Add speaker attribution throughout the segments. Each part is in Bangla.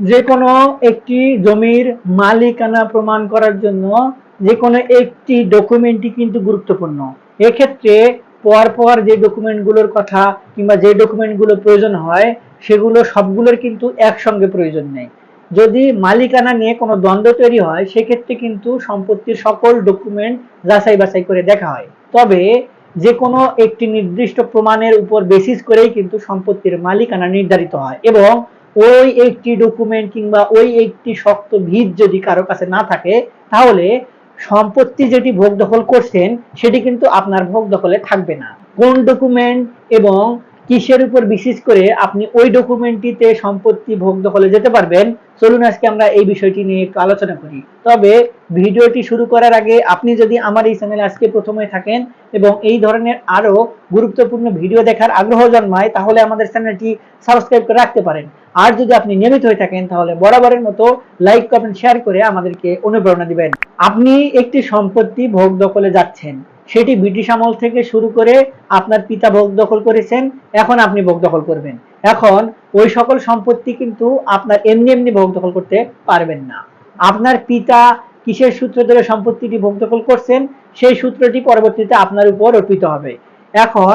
Speaker 1: যে কোনো একটি জমির মালিকানা প্রমাণ করার জন্য যে কোনো একটি ডকুমেন্টই কিন্তু গুরুত্বপূর্ণ। এক্ষেত্রে পর পর যে ডকুমেন্টগুলোর কথা কিংবা যে ডকুমেন্টগুলো প্রয়োজন হয়, সেগুলো সবগুলোর কিন্তু একসঙ্গে প্রয়োজন নেই। যদি মালিকানা নিয়ে কোনো দ্বন্দ্ব তৈরি হয়, সেক্ষেত্রে কিন্তু সম্পত্তির সকল ডকুমেন্ট যাচাই বাছাই করে দেখা হয়। তবে যে কোনো একটি নির্দিষ্ট প্রমাণের উপর বেসিস করেই কিন্তু সম্পত্তির মালিকানা নির্ধারিত হয় এবং ওই একটি ডকুমেন্ট কিংবা ওই একটি শক্ত ভিত যদি কারও কাছে না থাকে, তাহলে সম্পত্তি যেটি ভোগ দখল করছেন, সেটি কিন্তু আপনার ভোগ দখলে থাকবে না। কোন ডকুমেন্ট এবং কিসের উপর বিশেষ করে আপনি ওই ডকুমেন্টটিতে সম্পত্তি ভোগ দখলে যেতে পারবেন? চলুন আজকে আমরা এই বিষয়টি নিয়ে একটু আলোচনা করি। তবে ভিডিওটি শুরু করার আগে আপনি যদি আমার এই চ্যানেলে আজকে প্রথমে থাকেন এবং এই ধরনের আরও গুরুত্বপূর্ণ ভিডিও দেখার আগ্রহ জন্মায়, তাহলে আমাদের চ্যানেলটি সাবস্ক্রাইব করে রাখতে পারেন। আর যদি আপনি নিয়মিত হয়ে থাকেন, তাহলে বরাবরের মতো লাইক কমেন্ট শেয়ার করে আমাদেরকে অনুপ্রেরণা দিবেন। আপনি একটি সম্পত্তি ভোগ দখলে যাচ্ছেন। সেটি ব্রিটিশ আমল থেকে শুরু করে আপনার পিতা ভোগ দখল করেছেন, এখন আপনি ভোগ দখল করবেন। এখন ওই সকল সম্পত্তি কিন্তু আপনার এমনি এমনি ভোগ দখল করতে পারবেন না। আপনার পিতা কিসের সূত্র ধরে সম্পত্তিটি ভোগ দখল করছেন, সেই সূত্রটি পরবর্তীতে আপনার উপর অর্পিত হবে। এখন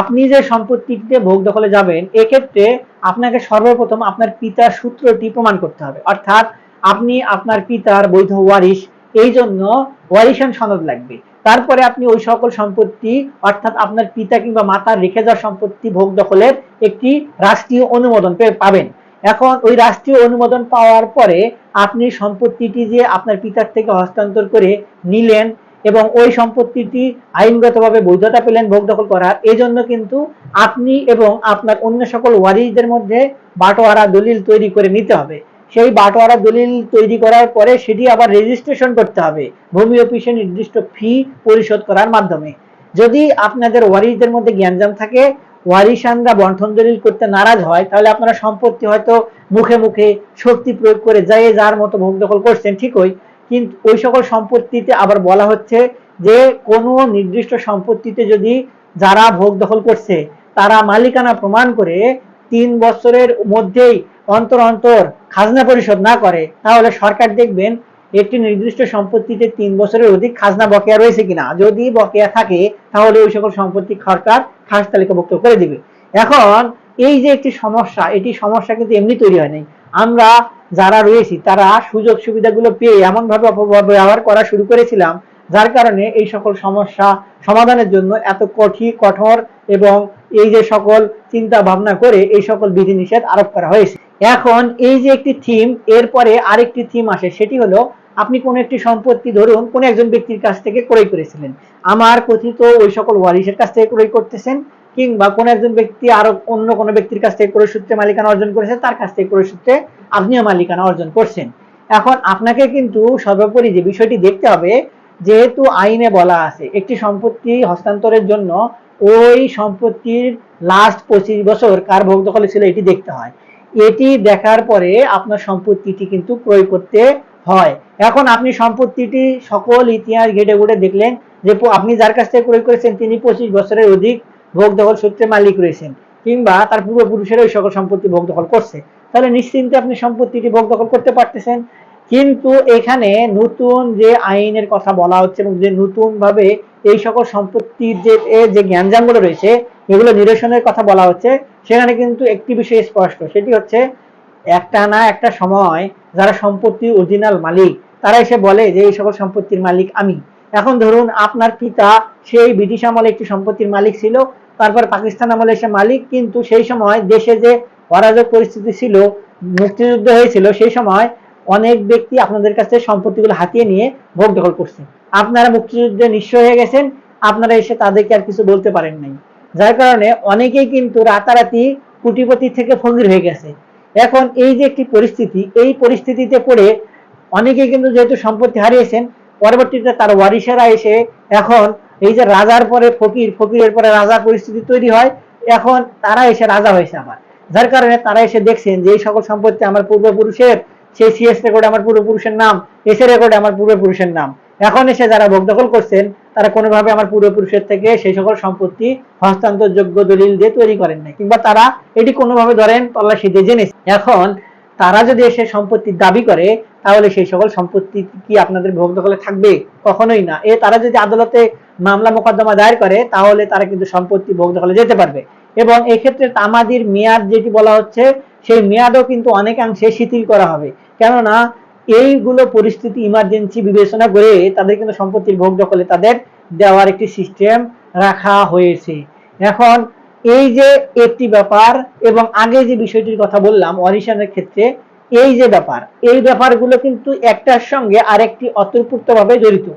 Speaker 1: আপনি যে সম্পত্তিতে ভোগ দখলে যাবেন, এক্ষেত্রে আপনাকে সর্বপ্রথম আপনার পিতার সূত্রটি প্রমাণ করতে হবে। অর্থাৎ আপনি আপনার পিতার বৈধ ওয়ারিশ, এই জন্য ওয়ারিশান সনদ লাগবে। তারপরে আপনি ওই সকল সম্পত্তি, অর্থাৎ আপনার পিতা কিংবা মাতার রেখে যাওয়া সম্পত্তি ভোগ দখলের একটি রাষ্ট্রীয় অনুমোদন পাবেন। এখন ওই রাষ্ট্রীয় অনুমোদন পাওয়ার পরে আপনি সম্পত্তিটি যে আপনার পিতার থেকে হস্তান্তর করে নিলেন এবং ওই সম্পত্তিটি আইনগতভাবে বৈধতা পেলেন ভোগ দখল করার এই জন্য কিন্তু আপনি এবং আপনার অন্য সকল ওয়ারিশদের মধ্যে বাটোয়ারা দলিল তৈরি করে নিতে হবে। সেই বাটোয়ারা দলিল তৈরি করার পরে সেটি আবার রেজিস্ট্রেশন করতে হবে। ভূমি অফিসে নির্দিষ্ট ফি পরিশোধ করার মাধ্যমে। যদি আপনাদের ওয়ারিশদের মধ্যে জ্ঞানজাম থাকে, ওয়ারিশানরা বন্ঠন দলিল করতে নারাজ হয়, তাহলে আপনারা সম্পত্তি হয়তো মুখে মুখে শক্তি প্রয়োগ করে যাই যার মতো ভোগ দখল করছেন, ঠিকই। কিন্তু ওই সকল সম্পত্তিতে আবার বলা হচ্ছে যে কোনো নির্দিষ্ট সম্পত্তিতে যদি যারা ভোগ দখল করছে, তারা মালিকানা প্রমাণ করে তিন বছরের মধ্যেই অন্তর অন্তর খাজনা পরিশোধ না করে, তাহলে সরকার দেখবেন একটি নির্দিষ্ট সম্পত্তিতে তিন বছরের অধিক খাজনা বকেয়া রয়েছে কিনা। যদি বকেয়া থাকে, তাহলে ওই সকল সম্পত্তি সরকার খাস তালিকাভুক্ত করে দিবে। এখন এই যে একটি সমস্যা, এটি সমস্যা কিন্তু এমনি তৈরি হয় নাই। আমরা যারা রয়েছি, তারা সুযোগ সুবিধাগুলো পেয়ে এমন ভাবে অপব্যবহার করা শুরু করেছিলাম, যার কারণে এই সকল সমস্যা সমাধানের জন্য এত কঠিন কঠোর এবং এই যে সকল চিন্তা ভাবনা করে এই সকল বিধিনিষেধ আরোপ করা হয়েছে। এখন এই যে একটি থিম এরপরে আরেকটি থিম আসে, সেটি হলো আপনি কোন একটি সম্পত্তি ধরুন কোন একজন ব্যক্তির কাছ থেকে ক্রয় করেছিলেন। আমার কথিত ওই সকল ওয়ারিশের কাছ থেকে ক্রয় করতেছেন, কিংবা কোন একজন ব্যক্তি আরও অন্য কোনো ব্যক্তির কাছ থেকে ক্রয় সূত্রে মালিকানা অর্জন করেছে, তার কাছ থেকে ক্রয় সূত্রে আপনিও মালিকানা অর্জন করছেন। এখন আপনাকে কিন্তু সর্বোপরি যে বিষয়টি দেখতে হবে, যেহেতু আইনে বলা আছে, একটি সম্পত্তি হস্তান্তরের জন্য ওই সম্পত্তির লাস্ট পঁচিশ বছর কার ভোগ দখলে ছিল, এটি দেখতে হয়। এটি দেখার পরে আপনার সম্পত্তিটি কিন্তু ক্রয় করতে হয়। এখন আপনি সম্পত্তিটি সকল ইতিহাস ঘেটে ঘুরে দেখলেন যে আপনি যার কাছ থেকে ক্রয় করেছেন, তিনি পঁচিশ বছরের অধিক ভোগ দখল সূত্রে মালিক রয়েছেন কিংবা তার পূর্বপুরুষেরা ওই সকল সম্পত্তি ভোগ দখল করছে। তাহলে নিশ্চিন্তে আপনি সম্পত্তিটি ভোগ দখল করতে পারতেছেন। কিন্তু এখানে নতুন যে আইনের কথা বলা হচ্ছে এবং যে নতুন ভাবে এই সকল সম্পত্তির যে যে জ্ঞানজামগুলো রয়েছে এগুলো নিরসনের কথা বলা হচ্ছে, সেখানে কিন্তু একটি বিষয় স্পষ্ট, সেটি হচ্ছে একটা না একটা সময় যারা সম্পত্তির অরিজিনাল মালিক, তারা এসে বলে যে এই সকল সম্পত্তির মালিক আমি। এখন ধরুন আপনার পিতা, সেই ব্রিটিশ আমলে একটি সম্পত্তির মালিক ছিল, তারপর পাকিস্তান আমলে এসে মালিক, কিন্তু সেই সময় দেশে যে অরাজক পরিস্থিতি ছিল, মুক্তিযুদ্ধ হয়েছিল, সেই সময় অনেক ব্যক্তি আপনাদের কাছে সম্পত্তিগুলো হাতিয়ে নিয়ে ভোগ দখল করছেন আপনারা মুক্তিযুদ্ধে নিঃস্ব হয়ে গেছেন, আপনারা এসে তাদেরকে আর কিছু বলতে পারেন নাই। যার কারণে অনেকেই কিন্তু রাতারাতি কুটিপতি থেকে ফকির হয়ে গেছে। এখন এই যে একটি পরিস্থিতি, এই পরিস্থিতিতে পড়ে অনেকেই কিন্তু যেহেতু সম্পত্তি হারিয়েছেন, পরবর্তীতে তার ওয়ারিশেরা এসে এখন এই যে রাজার পরে ফকির, ফকিরের পরে রাজা পরিস্থিতি তৈরি হয়, এখন তারা এসে রাজা হয়েছে আবার। যার কারণে তারা এসে দেখছেন যে এই সকল সম্পত্তি আমার পূর্বপুরুষের, সেই সিএস রেকর্ডে আমার পূর্বপুরুষের নাম এসে রেকর্ডে আমার পূর্বপুরুষের নাম। এখন এসে যারা ভোগ দখল করছেন তারা কোনোভাবে আমার পূর্বপুরুষের থেকে সেই সকল সম্পত্তি হস্তান্তরযোগ্য দলিল দিয়ে তৈরি করেন নাই। কিংবা তারা এটি কোনোভাবে ধরেন তল্লাশি দিয়ে জেনেছে। এখন তারা যদি এসে সম্পত্তির দাবি করে, তাহলে সেই সকল সম্পত্তি কি আপনাদের ভোগ দখলে থাকবে? কখনোই না। এ তারা যদি আদালতে মামলা মোকদ্দমা দায়ের করে, তাহলে তারা কিন্তু সম্পত্তি ভোগ দখলে যেতে পারবে। এবং এক্ষেত্রে তামাদির মেয়াদ যেটি বলা হচ্ছে, সেই মেয়াদও কিন্তু অনেকাংশে শিথিল করা হবে। কেননা এইগুলো পরিস্থিতি ইমার্জেন্সি বিবেচনা করে তাদের কিন্তু সম্পত্তির ভোগ দখলে তাদের দেওয়ার একটি সিস্টেম রাখা হয়েছে। এখন এই যে একটি ব্যাপার এবং আগে যে বিষয়টির কথা বললাম অরিশানের ক্ষেত্রে এই যে ব্যাপার, এই ব্যাপারগুলো কিন্তু একটার সঙ্গে আরেকটি অতর্পুক্তভাবে জড়িত।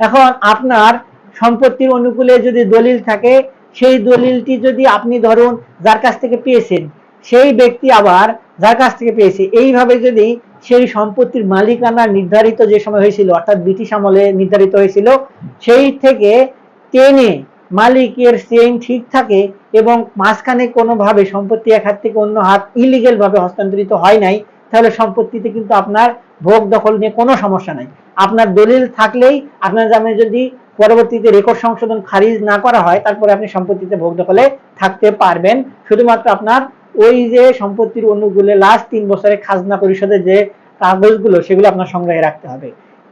Speaker 1: এখন আপনার সম্পত্তির অনুকূলে যদি দলিল থাকে, সেই দলিলটি যদি আপনি ধরুন যার কাছ থেকে পেয়েছেন, সেই ব্যক্তি আবার যার কাছ থেকে পেয়েছে, এইভাবে যদি সেই সম্পত্তির মালিকানা নির্ধারিত যে সময় হয়েছিল, অর্থাৎ ব্রিটিশ আমলে নির্ধারিত হয়েছিল, সেই থেকে টেনে মালিকের চেইন ঠিক থাকে এবং মাঝখানে কোনোভাবে সম্পত্তি এক হাত থেকে অন্য হাত ইলিগেল ভাবে হস্তান্তরিত হয় নাই, তাহলে সম্পত্তিতে কিন্তু আপনার ভোগ দখল নিয়ে কোনো সমস্যা নাই। আপনার দলিল থাকলেই আপনার নামে যদি পরবর্তীতে রেকর্ড সংশোধন খারিজ না করা হয়, তারপরে আপনি সম্পত্তিতে ভোগ দখলে থাকতে পারবেন। শুধুমাত্র আপনার ওই যে সম্পত্তির অনুকূলে লাস্ট তিন বছরে খাজনা পরিষদের যে কাগজগুলো, সেগুলো আপনার সংগ্রহে রাখতে হবে।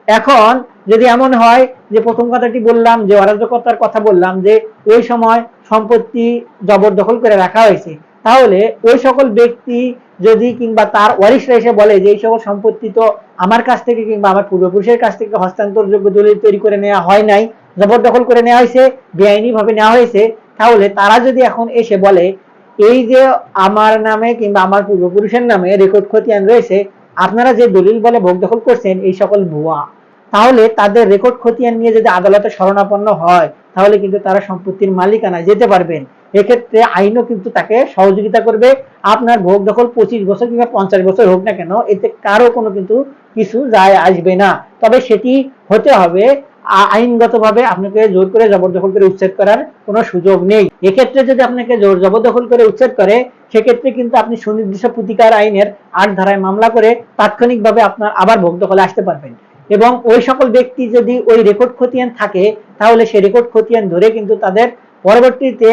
Speaker 1: এখন যদি এমন হয় যে প্রথম কথাটি বললাম, যে অরাজকতার কথা বললাম, যে ওই সময় সম্পত্তি জবরদখল করে রাখা হয়েছে, তাহলে ওই সকল ব্যক্তি যদি কিংবা তার ওয়ারিশরা এসে বলে যে এই সকল সম্পত্তি তো আমার কাছ থেকে কিংবা আমার পূর্বপুরুষের কাছ থেকে হস্তান্তরযোগ্য দলিল তৈরি করে নেওয়া হয় নাই, জবরদখল করে নেওয়া হয়েছে বেআইনি ভাবে নেওয়া হয়েছে, তাহলে তারা যদি এখন এসে বলে এই যে আমার নামে কিংবা আমার পূর্বপুরুষের নামে রেকর্ড খতিয়ান রয়েছে, আপনারা যে দলিল বলে ভোগ দখল করছেন, এই সকল ভুয়া। তাহলে তাদের রেকর্ড খতিয়ান নিয়ে যদি আদালতে শরণাপন্ন হয়, তাহলে কিন্তু তারা সম্পত্তির মালিকানায় যেতে পারবেন। এক্ষেত্রে আইনও কিন্তু তাকে সহযোগিতা করবে। আপনার ভোগ দখল পঁচিশ বছর কিংবা পঞ্চাশ বছর হোক না কেন, এতে কারও কোনো কিন্তু কিছু যায় আসবে না। তবে সেটি হতে হবে আইনগতভাবে আপনাকে জোর করে জবরদখল করে উচ্ছেদ করার কোনো সুযোগ নেই। এক্ষেত্রে যদি আপনাকে জোর জবরদখল করে উচ্ছেদ করে, সেক্ষেত্রে কিন্তু আপনি সুনির্দিষ্ট প্রতিকার আইনের আট ধারায় মামলা করে তাৎক্ষণিকভাবে আপনার আবার ভোগ দখলে আসতে পারবেন। এবং ওই সকল ব্যক্তি যদি ওই রেকর্ড খতিয়ান থাকে, তাহলে সেই রেকর্ড খতিয়ান ধরে কিন্তু তাদের পরবর্তীতে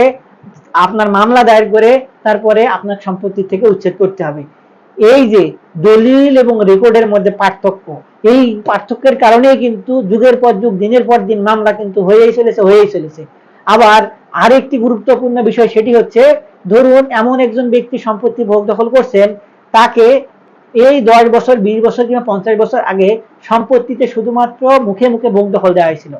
Speaker 1: আপনার মামলা দায়ের করে তারপরে আপনার সম্পত্তি থেকে উচ্ছেদ করতে হবে। এই যে দলিল এবং রেকর্ডের মধ্যে পার্থক্য, এই পার্থক্যের কারণে কিন্তু যুগের পর যুগ, দিনের পর দিন মামলা কিন্তু হয়েই চলেছে হয়েই চলেছে। আবার আরেকটি গুরুত্বপূর্ণ বিষয় সেটি হচ্ছে, ধরুন এমন একজন ব্যক্তি সম্পত্তি ভোগ দখল করছেন, তাকে এই দশ বছর, বিশ বছর কিংবা পঞ্চাশ বছর আগে সম্পত্তিতে শুধুমাত্র মুখে মুখে ভোগ দখল দেওয়া হয়েছিল।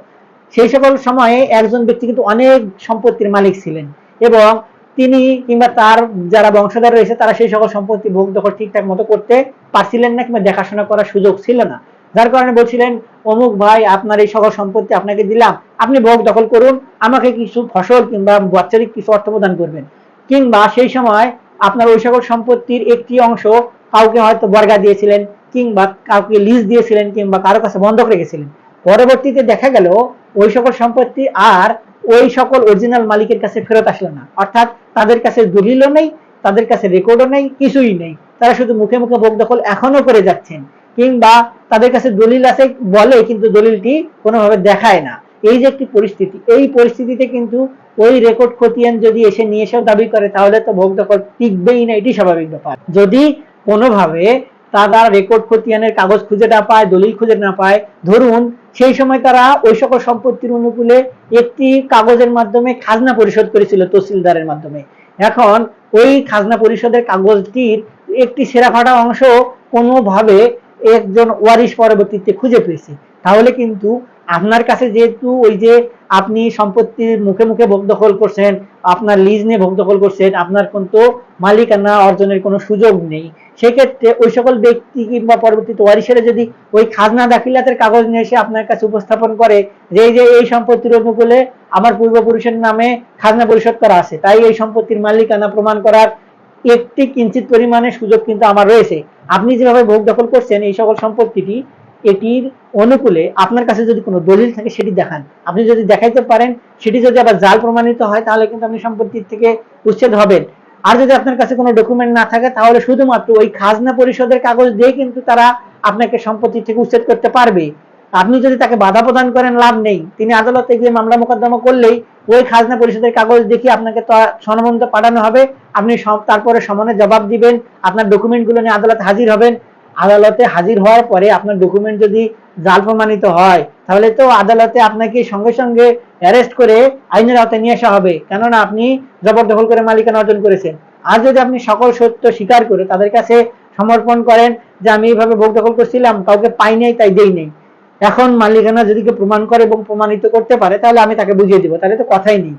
Speaker 1: সেই সকল সময়ে একজন ব্যক্তি কিন্তু অনেক সম্পত্তির মালিক ছিলেন এবং তিনি কিংবা তার যারা বংশধর রয়েছে, তারা সেই সকল সম্পত্তি ভোগ দখল ঠিকঠাক মতো করতে পারছিলেন না কিংবা দেখাশোনা করার সুযোগ ছিল না। যার কারণে বলছিলেন, অমুক ভাই, আপনার এই সকল সম্পত্তি আপনাকে দিলাম। আপনি ভোগ দখল করুন। আমাকে কিছু ফসল কিংবা বাৎসরিক কিছু অর্থ প্রদান করবেন। কিংবা সেই সময় আপনার ওই সকল সম্পত্তির একটি অংশ কাউকে হয়তো বর্গা দিয়েছিলেন কিংবা কাউকে লিজ দিয়েছিলেন কিংবা কারও কাছে বন্ধক রেখেছিলেন। পরবর্তীতে দেখা গেল, ওই সকল সম্পত্তি আর ওই সকল অরিজিনাল মালিকের কাছে ফেরত আসলো না। অর্থাৎ তাদের কাছে দলিলও নেই, তাদের কাছে রেকর্ডও নেই, কিছুই নেই। তারা শুধু মুখে মুখে ভোগ দখল এখনও করে যাচ্ছেন। কিংবা তাদের কাছে দলিল আছে বলে, কিন্তু দলিলটি কোনোভাবে দেখায় না। এই যে একটি পরিস্থিতি, এই পরিস্থিতিতে কিন্তু ওই রেকর্ড খতিয়ান যদি এসে নিয়ে এসেও দাবি করে, তাহলে তো ভোগ দখল টিকবেই না, এটি স্বাভাবিক ব্যাপার। যদি কোনোভাবে তারা রেকর্ড খতিয়ানের কাগজ খুঁজে না পায়, দলিল খুঁজে না পায়। ধরুন, সেই সময় তারা ওই সকল সম্পত্তির অনুকূলে একটি কাগজের মাধ্যমে খাজনা পরিশোধ করেছিল তহসিলদারের মাধ্যমে। এখন ওই খাজনা পরিষদের কাগজটির একটি সেরা ফাটা অংশ কোনোভাবে একজন ওয়ারিশ পরবর্তীতে খুঁজে পেয়েছে। তাহলে কিন্তু আপনার কাছে যেহেতু ওই যে আপনি সম্পত্তির মুখে মুখে ভোগ দখল করছেন, আপনার লিজ নিয়ে ভোগ দখল করছেন, আপনার কিন্তু মালিকানা অর্জনের কোনো সুযোগ নেই। সেক্ষেত্রে ওই সকল ব্যক্তি কিংবা পরবর্তীতে ওয়ারিশেরা যদি ওই খাজনা দাখিলাতের কাগজ নিয়ে এসে আপনার কাছে উপস্থাপন করে যে এই যে এই সম্পত্তির অনুকূলে আমার পূর্বপুরুষের নামে খাজনা পরিশোধ করা আছে, তাই এই সম্পত্তির মালিকানা প্রমাণ করার একটি কিঞ্চিত পরিমাণে সুযোগ কিন্তু আমার রয়েছে। আপনি যেভাবে ভোগ দখল করছেন, এই সকল সম্পত্তিটি এটির অনুকূলে আপনার কাছে যদি কোনো দলিল থাকে, সেটি দেখান। আপনি যদি দেখাইতে পারেন, সেটি যদি আবার জাল প্রমাণিত হয়, তাহলে কিন্তু আপনি সম্পত্তির থেকে উচ্ছেদ হবেন। আর যদি আপনার কাছে কোনো ডকুমেন্ট না থাকে, তাহলে শুধুমাত্র ওই খাজনা পরিষদের কাগজ দিয়ে কিন্তু তারা আপনাকে সম্পত্তি থেকে উচ্ছেদ করতে পারবে। আপনি যদি তাকে বাধা প্রদান করেন, লাভ নেই। তিনি আদালতে গিয়ে মামলা মোকদ্দমা করলেই ওই খাজনা পরিষদের কাগজ দেখিয়ে আপনাকে সনমন্ত পাঠানো হবে। আপনি তারপরে সমানে জবাব দিবেন। আপনার ডকুমেন্টগুলো নিয়ে আদালতে হাজির হবেন। আদালতে হাজির হওয়ার পরে আপনার ডকুমেন্ট যদি জাল প্রমাণিত হয়, তাহলে তো আদালতে আপনাকে সঙ্গে সঙ্গে অ্যারেস্ট করে আইনের আওতায় নিয়ে আসা হবে। কেননা আপনি জবরদখল করে মালিকানা অর্জন করেছেন। আর যদি আপনি সকল সত্য স্বীকার করে তাদের কাছে সমর্পণ করেন যে আমি এইভাবে ভোগ দখল করছিলাম, কাউকে পাই নাই, তাই দেই নেই। এখন মালিকানা যদি কেউ প্রমাণ করে এবং প্রমাণিত করতে পারে, তাহলে আমি তাকে বুঝিয়ে দিব, তাহলে তো কথাই নেই।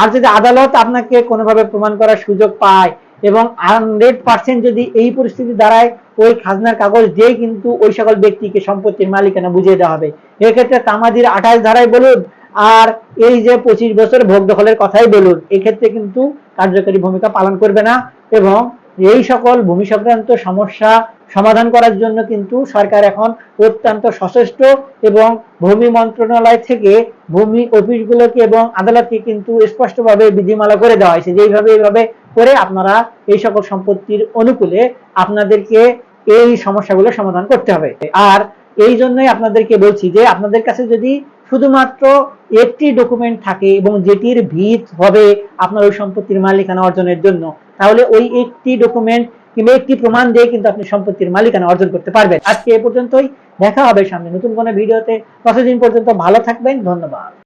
Speaker 1: আর যদি আদালত আপনাকে কোনোভাবে প্রমাণ করার সুযোগ পায় এবং হান্ড্রেড পার্সেন্ট যদি এই পরিস্থিতি দাঁড়ায়, ওই খাজনার কাগজ দিয়েই কিন্তু ওই সকল ব্যক্তিকে সম্পত্তির মালিকানা বুঝিয়ে দেওয়া হবে। এক্ষেত্রে তামাদির আঠাশ ধারায় বলুন, আর এই যে পঁচিশ বছর ভোগ দখলের কথাই বলুন, এক্ষেত্রে কিন্তু কার্যকরী ভূমিকা পালন করবে না এবং এই সকল ভূমি সংক্রান্ত সমস্যা সমাধান করার জন্য কিন্তু সরকার এখন অত্যন্ত সচেষ্ট এবং ভূমি মন্ত্রণালয় থেকে ভূমি অফিসগুলোকে এবং আদালতকে কিন্তু স্পষ্টভাবে বিধিমালা করে দেওয়া হয়েছে যে এইভাবে এইভাবে করে আপনারা এই সকল সম্পত্তির অনুকূলে আপনাদেরকে এই সমস্যাগুলো সমাধান করতে হবে। আর এই জন্যই আপনাদেরকে বলছি যে, আপনাদের কাছে যদি শুধুমাত্র একটি ডকুমেন্ট থাকে এবং যেটির ভিত হবে আপনার ওই সম্পত্তির মালিকানা অর্জনের জন্য, তাহলে ওই একটি ডকুমেন্ট কিংবা একটি প্রমাণ দিয়ে কিন্তু আপনি সম্পত্তির মালিকানা অর্জন করতে পারবেন। আজকে এ পর্যন্তই। দেখা হবে সামনে নতুন কোনো ভিডিওতে। ততদিন পর্যন্ত ভালো থাকবেন। ধন্যবাদ।